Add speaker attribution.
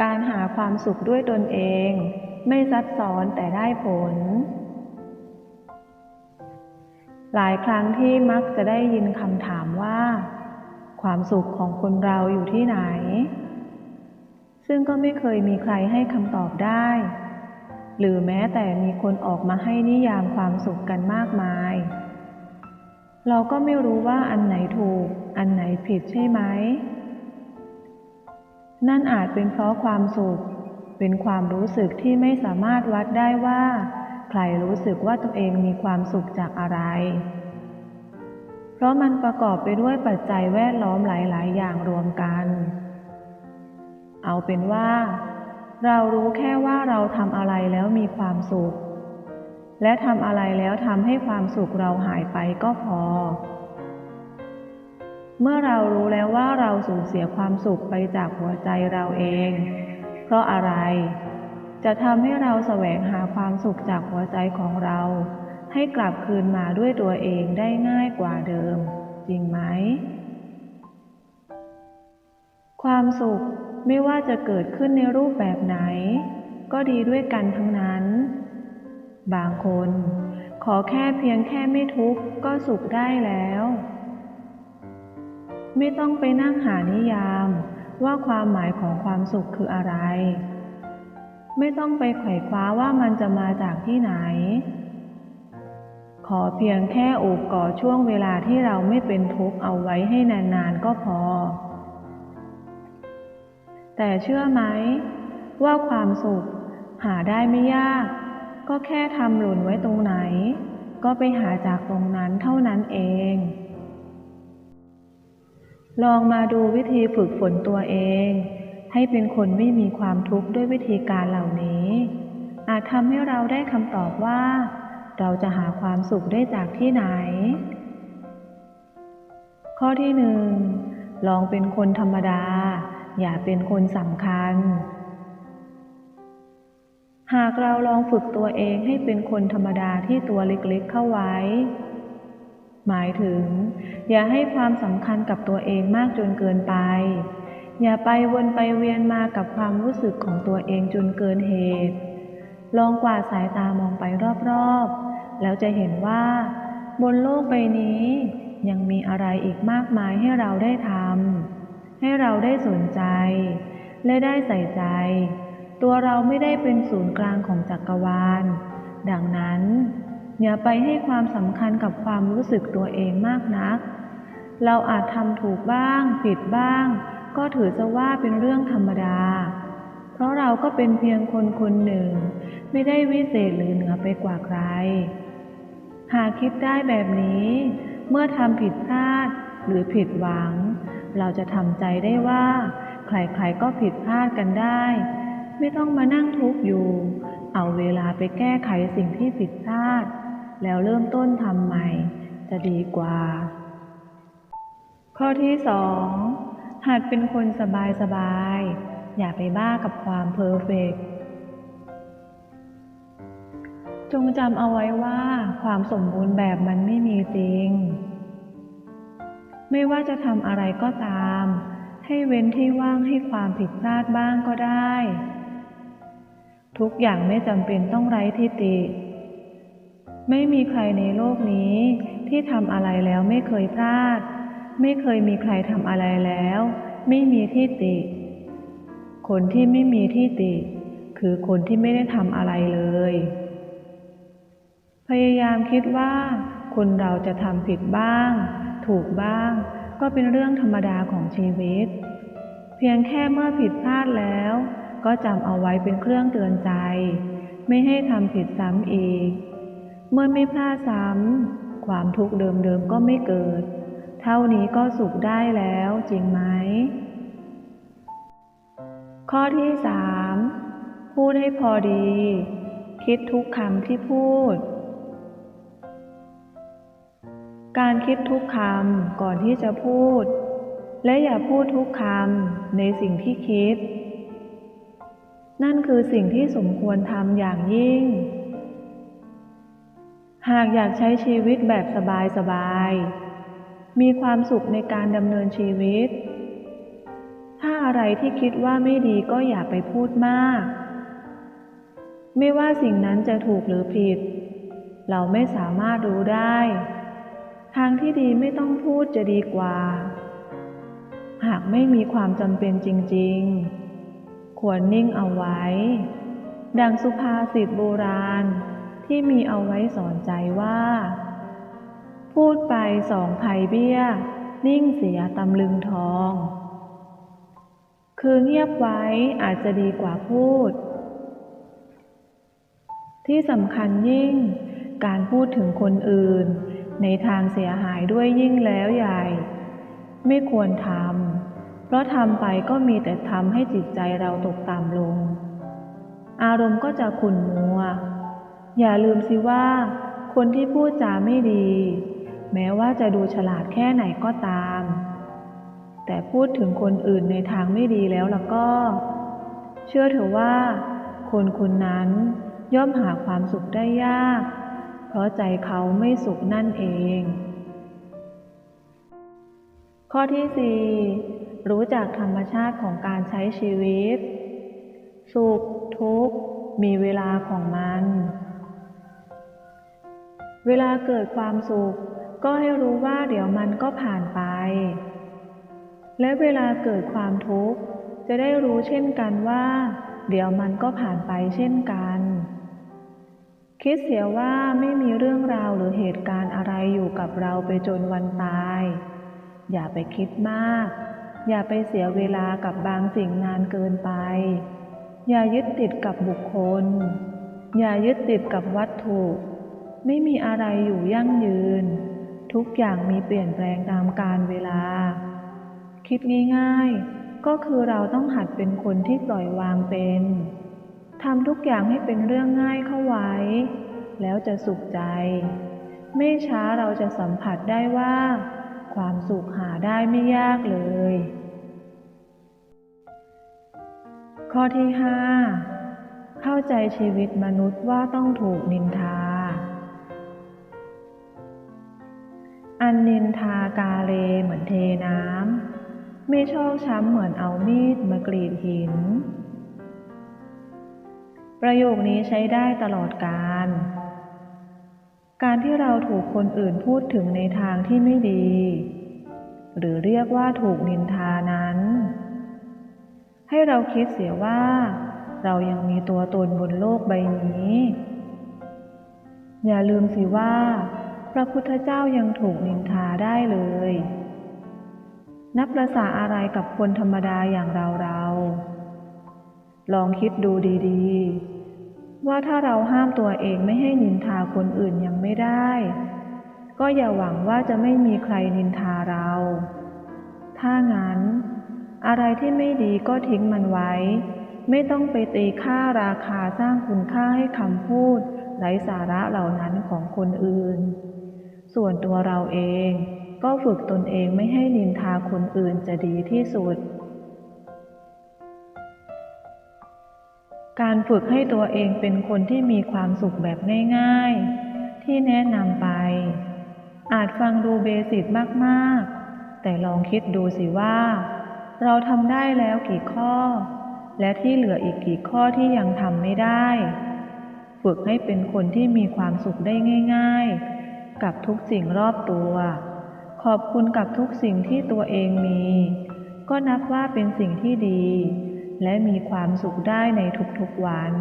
Speaker 1: การหาความสุขด้วยตนเอง ไม่ซับซ้อนแต่ได้ผล หลายครั้งที่มักจะได้ยินคำถามว่า ความสุขของคนเราอยู่ที่ไหน ซึ่งก็ไม่เคยมีใครให้คำตอบได้ หรือแม้แต่มีคนออกมาให้นิยามความสุขกันมากมาย เราก็ไม่รู้ว่าอันไหนถูก อันไหนผิดใช่ไหม นั่นอาจเป็นเพราะความสุข เป็นความรู้สึกที่ไม่สามารถวัดได้ว่า ใครรู้สึกว่าตัวเองมีความสุขจากอะไร เพราะมันประกอบไปด้วยปัจจัยแวดล้อมหลาย ๆ อย่างรวมกัน เอาเป็นว่า เรารู้แค่ว่าเราทำอะไรแล้วมีความสุข และทำอะไรแล้วทำให้ความสุขเราหายไปก็พอ เมื่อเรารู้แล้วว่าเราสูญเสียความสุขไปจากหัวใจเราเอง เพราะอะไร จะทำให้เราแสวงหาความสุขจากหัวใจของเรา ให้กลับคืนมาด้วยตัวเองได้ง่ายกว่าเดิม จริงไหม ความสุขไม่ว่าจะเกิดขึ้นในรูปแบบไหน ก็ดีด้วยกันทั้งนั้น บางคน ขอแค่เพียงแค่ไม่ทุกข์ก็สุขได้แล้ว ไม่ต้องไปนั่งหานิยามว่าความหมายของความสุขคืออะไร ไม่ต้องไปไขว่คว้าว่ามันจะมาจากที่ไหน ขอเพียงแค่โอบกอดช่วงเวลาที่เราไม่เป็นทุกข์เอาไว้ให้นานๆก็พอ แต่เชื่อไหม ว่าความสุขหาได้ไม่ยาก ก็แค่ทำหล่นไว้ตรงไหน ก็ไปหาจากตรงนั้นเท่านั้นเอง ลองมาดูวิธีฝึกฝนตัวเอง ให้เป็นคนไม่มีความทุกข์ด้วยวิธีการเหล่านี้ อาจทำให้เราได้คำตอบว่า เราจะหาความสุขได้จากที่ไหน ข้อที่หนึ่งลองเป็นคนธรรมดา อย่าเป็นคนสำคัญ หากเราลองฝึกตัวเองให้เป็นคนธรรมดาที่ตัวเล็กๆเข้าไว้ หมายถึง อย่าให้ความสำคัญกับตัวเองมากจนเกินไป อย่าไปวนไปเวียนมากับความรู้สึกของตัวเองจนเกินเหตุ ลองกวาดสายตามองไปรอบๆ แล้วจะเห็นว่า บนโลกใบนี้ ยังมีอะไรอีกมากมายให้เราได้ทำให้เราได้สนใจ และได้ใส่ใจ ตัวเราไม่ได้เป็นศูนย์กลางของจักรวาล ดังนั้น อย่าไปให้ความสำคัญกับความรู้สึกตัวเองมากนัก เราอาจทำถูกบ้าง ผิดบ้าง ก็ถือจะว่าเป็นเรื่องธรรมดา เพราะเราก็เป็นเพียงคนคนหนึ่ง ไม่ได้วิเศษหรือเหนือไปกว่าใคร หากคิดได้แบบนี้ เมื่อทำผิดพลาดหรือผิดหวัง เราจะทำใจได้ว่า ใครๆก็ผิดพลาดกันได้ ไม่ต้องมานั่งทุกข์อยู่ เอาเวลาไปแก้ไขสิ่งที่ผิดพลาด แล้วเริ่มต้นทำใหม่ จะดีกว่า ข้อที่สองหัดเป็นคนสบายสบายๆอย่าไปบ้ากับความเพอร์เฟกต์จงจำเอาไว้ว่าความสมบูรณ์แบบมันไม่มีจริง ไม่ว่าจะทำอะไรก็ตาม ให้เว้นที่ว่างให้ความผิดพลาดบ้างก็ได้ ทุกอย่างไม่จำเป็นต้องไร้ทิฏฐิ ไม่มีใครในโลกนี้ ที่ทำอะไรแล้วไม่เคยพลาด ไม่เคยมีใครทำอะไรแล้ว ไม่มีทิฏฐิคนที่ไม่มีทิฏฐิคือคนที่ไม่ได้ทำอะไรเลย พยายามคิดว่า คนเราจะทำผิดบ้าง ถูกบ้าง ก็เป็นเรื่องธรรมดาของชีวิต เพียงแค่เมื่อผิดพลาดแล้ว ก็จำเอาไว้เป็นเครื่องเตือนใจ ไม่ให้ทำผิดซ้ำอีก เมื่อไม่พลาดซ้ำความทุกข์เดิมๆก็ไม่เกิด เท่านี้ก็สุขได้แล้วจริงไหม ข้อที่สามพูดให้พอดี คิดทุกคำที่พูด การคิดทุกคำก่อนที่จะพูด และอย่าพูดทุกคำในสิ่งที่คิด นั่นคือสิ่งที่สมควรทำอย่างยิ่ง หากอยากใช้ชีวิตแบบสบายๆ มีความสุขในการดำเนินชีวิต ถ้าอะไรที่คิดว่าไม่ดีก็อย่าไปพูดมาก ไม่ว่าสิ่งนั้นจะถูกหรือผิด เราไม่สามารถรู้ได้ ทางที่ดีไม่ต้องพูดจะดีกว่า หากไม่มีความจำเป็นจริงๆ ควรนิ่งเอาไว้ ดังสุภาษิตโบราณ ที่มีเอาไว้สอนใจว่า พูดไปสองไผ่เบี้ย นิ่งเสียตำลึงทอง คือเงียบไว้อาจจะดีกว่าพูด ที่สำคัญยิ่ง การพูดถึงคนอื่น ในทางเสียหายด้วยยิ่งแล้วใหญ่ ไม่ควรทำเพราะทำไปก็มีแต่ทำให้จิตใจเราตกต่ำลง อารมณ์ก็จะขุ่นมัว อย่าลืมสิว่า คนที่พูดจาไม่ดี แม้ว่าจะดูฉลาดแค่ไหนก็ตาม แต่พูดถึงคนอื่นในทางไม่ดีแล้วล่ะก็ เชื่อเถอะว่า คนคนนั้นย่อมหาความสุขได้ยาก เพราะใจเขาไม่สุขนั่นเอง ข้อที่สี่รู้จักธรรมชาติของการใช้ชีวิต สุขทุกข์มีเวลาของมัน เวลาเกิดความสุข ก็ให้รู้ว่าเดี๋ยวมันก็ผ่านไป และเวลาเกิดความทุกข์ จะได้รู้เช่นกันว่า เดี๋ยวมันก็ผ่านไปเช่นกัน คิดเสียว่าไม่มีเรื่องราวหรือเหตุการณ์อะไรอยู่กับเราไปจนวันตาย อย่าไปคิดมาก อย่าไปเสียเวลากับบางสิ่งนานเกินไป อย่ายึดติดกับบุคคล อย่ายึดติดกับวัตถุ ไม่มีอะไรอยู่ยั่งยืน ทุกอย่างมีเปลี่ยนแปลงตามกาลเวลา คิดง่ายๆ ก็คือเราต้องหัดเป็นคนที่ปล่อยวางเป็นทำทุกอย่างให้เป็นเรื่องง่ายเข้าไว้ แล้วจะสุขใจ ไม่ช้าเราจะสัมผัสได้ว่า ความสุขหาได้ไม่ยากเลย ข้อที่ห้าเข้าใจชีวิตมนุษย์ว่าต้องถูกนินทา นินทากาเลเหมือนเทน้ำไม่ชอกช้ำเหมือนเอามีดมากรีดหิน ประโยคนี้ใช้ได้ตลอดการ การที่เราถูกคนอื่นพูดถึงในทางที่ไม่ดี หรือเรียกว่าถูกนินทานั้น ให้เราคิดเสียว่า เรายังมีตัวตนบนโลกใบนี้ อย่าลืมสิว่า พระพุทธเจ้ายังถูกนินทาได้เลย นับประสาอะไรกับคนธรรมดาอย่างเราเราลองคิดดูดีๆ ว่าถ้าเราห้ามตัวเองไม่ให้นินทาคนอื่นยังไม่ได้ ก็อย่าหวังว่าจะไม่มีใครนินทาเรา ถ้างั้น อะไรที่ไม่ดีก็ทิ้งมันไว้ ไม่ต้องไปตีค่าราคาสร้างคุณค่าให้คำพูดไร้สาระเหล่านั้นของคนอื่น ส่วนตัวเราเอง ก็ฝึกตนเองไม่ให้นินทาคนอื่นจะดีที่สุด การฝึกให้ตัวเองเป็นคนที่มีความสุขแบบง่ายๆ ที่แนะนำไป อาจฟังดูเบสิกมากๆ แต่ลองคิดดูสิว่า เราทำได้แล้วกี่ข้อ และที่เหลืออีกกี่ข้อที่ยังทำไม่ได้ ฝึกให้เป็นคนที่มีความสุขได้ง่าย ๆ กับทุกสิ่งรอบตัว ขอบคุณกับทุกสิ่งที่ตัวเองมี ก็นับว่าเป็นสิ่งที่ดี และมีความสุขได้ในทุกๆวัน